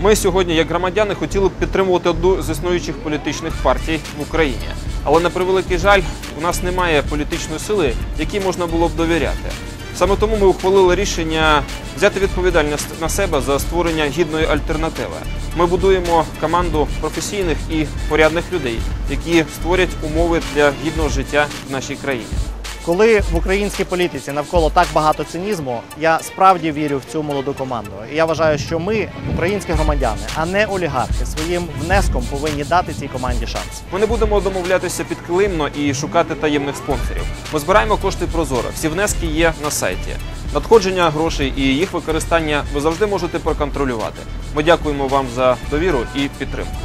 Ми сьогодні, як громадяни, хотіли б підтримувати одну з існуючих політичних партій в Україні. Але на превеликий жаль, у нас немає політичної сили, якій можна було б довіряти. Саме тому ми ухвалили рішення взяти відповідальність на себе за створення гідної альтернативи. Ми будуємо команду професійних і порядних людей, які створять умови для гідного життя в нашій країні. Коли в українській політиці навколо так багато цинізму, я справді вірю в цю молоду команду. І я вважаю, що ми, українські громадяни, а не олігархи, своїм внеском повинні дати цій команді шанс. Ми не будемо домовлятися підкилимно і шукати таємних спонсорів. Ми збираємо кошти прозоро. Всі внески є на сайті. Надходження грошей і їх використання ви завжди можете проконтролювати. Ми дякуємо вам за довіру і підтримку.